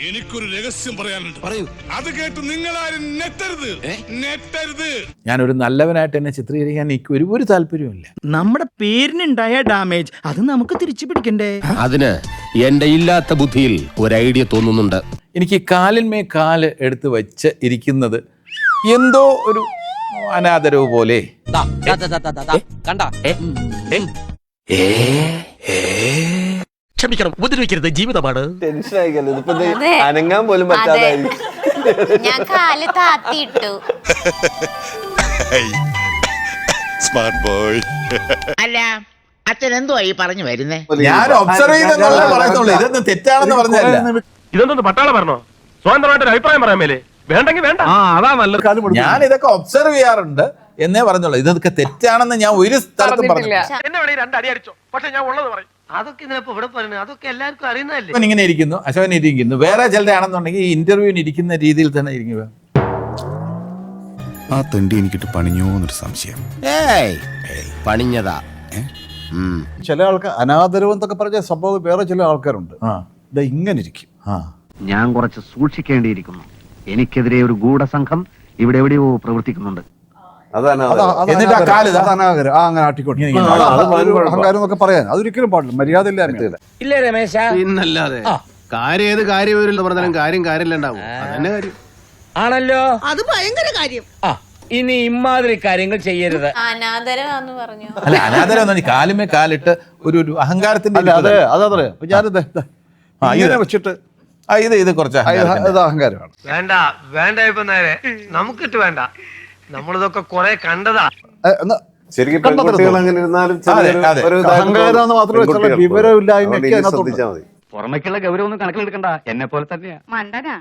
എനിക്കൊരു രഹസ്യം പറയാനുണ്ട്. പറയൂ. അത് കേട്ട് നിങ്ങളാരും നെറ്റരുത് നെറ്റരുത് ഞാനൊരു നല്ലവനായിട്ട് എന്നെ ചിത്രീകരിക്കാൻ എനിക്ക് ഒരു ഒരു താല്പര്യമില്ല നമ്മുടെ പേരിനുണ്ടായ ഡാമേജ് അത് നമുക്ക് തിരിച്ചു പിടിക്കണ്ടേ? അതിന് എന്റെ ഇല്ലാത്ത ബുദ്ധിയിൽ ഒരു ഐഡിയ തോന്നുന്നുണ്ട്. എനിക്ക് കാലിന്മേ കാൽ എടുത്ത് വെച്ച് ഇരിക്കുന്നത് എന്തോ ഒരു അനാദരവ് പോലെ. കണ്ട? ക്ഷമിക്കണം. ഉപദ്രവിക്കരുത്. ജീവിതമാണ്. ടെൻഷൻ ആയിക്കല്ലോ ഇതിപ്പോ അതെ. അനങ്ങാൻ പോലും അതെ. പറ്റാതായി ഞാൻ കാൽ താത്തിയിട്ടു. Smart boy. അല്ല അച്ഛൻ എന്തുവാ ഈ പറഞ്ഞു വരുന്നേ? ഞാൻ ഒബ്സർവ് ചെയ്തെന്നുള്ള പറയുന്നുള്ളൂ ഇതൊന്നും തെറ്റാണെന്ന് പറഞ്ഞല്ല ഇതൊന്നും പട്ടാള പറഞ്ഞോ? സ്വതന്ത്രമായിട്ട് ഒരു അഭിപ്രായം പറയാൻ മേലെ. വേണ്ടെങ്കിൽ വേണ്ട. ഞാൻ ഇതൊക്കെ ഒബ്സർവ് ചെയ്യാറുണ്ട് എന്നേ പറഞ്ഞോളൂ ഇതൊക്കെ തെറ്റാണെന്ന് ഞാൻ ഒരു സ്ഥലത്തും പറഞ്ഞില്ല എന്നെ വേണേ രണ്ടടി അടി അടിച്ചോ. പക്ഷെ ഞാൻ ഉള്ളത് പറയും. അതൊക്കെ ഇതിനിപ്പോ ഇവിടെ പറയുന്നത് അതൊക്കെ എല്ലാവർക്കും അറിയുന്നതല്ലേ? ഇങ്ങനെ ഇരിക്കുന്നു അശോകൻ ഇരിക്കുന്നു. വേറെ ചിലതാണെന്നുണ്ടെങ്കിൽ ഈ ഇന്റർവ്യൂവിന് ഇരിക്കുന്ന രീതിയിൽ തന്നെ ഇരിക്കുക ആ തണ്ടി എനിക്കിട്ട് പണിഞ്ഞോന്നൊരു സംശയം. ഏയ് പണിഞ്ഞതാ. ചില ആൾക്കാർ അനാദരവ് എന്നൊക്കെ പറഞ്ഞ സംഭവം വേറെ ചില ആൾക്കാരുണ്ട്. ആ. ഇതാ ഇങ്ങനെ ഇരിക്കും. ആ. ഞാൻ കുറച്ച് സൂക്ഷിക്കേണ്ടിയിരിക്കുന്നു. എനിക്കെതിരെ ഒരു ഗൂഢസംഘം ഇവിടെ എവിടെയോ പ്രവർത്തിക്കുന്നുണ്ട്. എന്നിട്ട് ആ കാൽ. അത്. ആ അങ്ങനെ ആട്ടിക്കോട്ടെ. അത് അത്. അഹങ്കാരം എന്നൊക്കെ പറയാൻ അതൊരിക്കലും പാടില്ല. മര്യാദ ഇല്ലേ രമേശ? കാര്യം ഏത് കാര്യം വരില്ല പറഞ്ഞാലും കാര്യം കാര്യമില്ലുണ്ടാവും. അതന്നെ കാര്യം. ആണല്ലോ? അത് ഭയങ്കര കാര്യം. ആ. ഇനി ഇമാതിരി കാര്യങ്ങൾ ചെയ്യരുത്. അനാദരവാന്ന് പറഞ്ഞു? അല്ല അനാദരം കാലുമേ കാലിട്ട് ഒരു ഒരു അഹങ്കാരത്തിന്റെ അല്ല അതെ അപ്പൊ ഞാനിത്. ഇങ്ങനെ വെച്ചിട്ട് ഇത് ഇത് കുറച്ച് അഹങ്കാരമാണ്. വേണ്ട വേണ്ട ഇപ്പൊ നേരെ. നമുക്കിട്ട് വേണ്ട. നമ്മളിതൊക്കെ കൊറേ കണ്ടതാ. ശരിക്കും പെൺകുട്ടികൾ അങ്ങനെ ഇരുന്നാലും അതെ, ചെറിയൊരു- അതെ. ഒരു ഇതായിട്ട് അഹങ്കാരം എന്ന് മാത്രമല്ല, ചില പെൺകുട്ടികൾക്ക്. വിവരമില്ലായ്മയൊക്കെ അതുകൊണ്ട് ഇനി അതിനകത്തുണ്ട്. ശ്രദ്ധിച്ചാൽ മതി. പുറമേക്കുള്ള ഗൗരവൊന്നും കണക്കിലെടുക്കണ്ട എന്നെ പോലെ തന്നെയാ. മണ്ടനാ.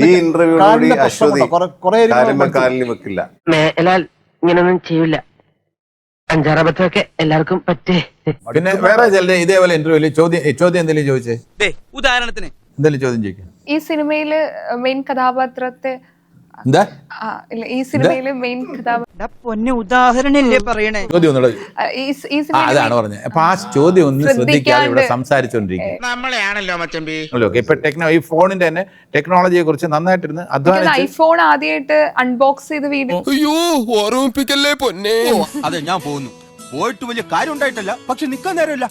ഈ ഇന്റർവ്യൂടി കാലിന്റെ അശ്വതി പ്രശ്നമുണ്ടോ? കുറെ- കുറെ ഇരിക്കുമ്പോൾ കാലുമ്മ മനസ്സിലാവും. കാലിന് വെക്കില്ല. മേലാൽ ഇങ്ങനൊന്നും ചെയ്യില്ല അഞ്ചാറബത്തൊക്കെ എല്ലാവർക്കും പറ്റേ. പിന്നെ വേറെ ഇതേപോലെ ഇന്റർവ്യൂൽ ചോദ്യം ഏ, ചോദ്യം എന്തെങ്കിലും ചോദിച്ചേ? ഉദാഹരണത്തിന്. എന്തെങ്കിലും ചോദ്യം ചോദിക്കാം. ഈ സിനിമയിൽ മെയിൻ കഥാപാത്രത്തെ എന്താ? ഈ സിനിമയിലെ മെയിൻ കഥാപാത്രം പൊന്നെ ഉദാഹരണല്ലേ പറയണേ? ചോദ്യം ഒന്നുകൂടെ ആ അതാണ് പറഞ്ഞത്. അപ്പൊ ആ ചോദ്യം ഒന്ന് ശ്രദ്ധിക്കാതെ ഇവിടെ ശ്രദ്ധിക്കാണ്ട്. സംസാരിച്ചുകൊണ്ടിരിക്കും നമ്മളെയാണല്ലോ മച്ചമ്പി. ഓക്കെ ഇപ്പൊ ടെക്നോ ഈ ഫോണിന്റെ തന്നെ ടെക്നോളജിയെ കുറിച്ച് നന്നായിട്ടിരുന്ന് അധ്വാനിച്ച് ഐഫോൺ ആദ്യമായിട്ട് അൺബോക്സ് ചെയ്ത് വീഡിയോ അയ്യോ ഓർമ്മിപ്പിക്കല്ലേ പൊന്നെ? അതെ ഞാൻ പോകുന്നു. പോയിട്ട് വലിയ കാര്യം ഉണ്ടായിട്ടല്ല പക്ഷെ നിക്കാൻ നേരമില്ല.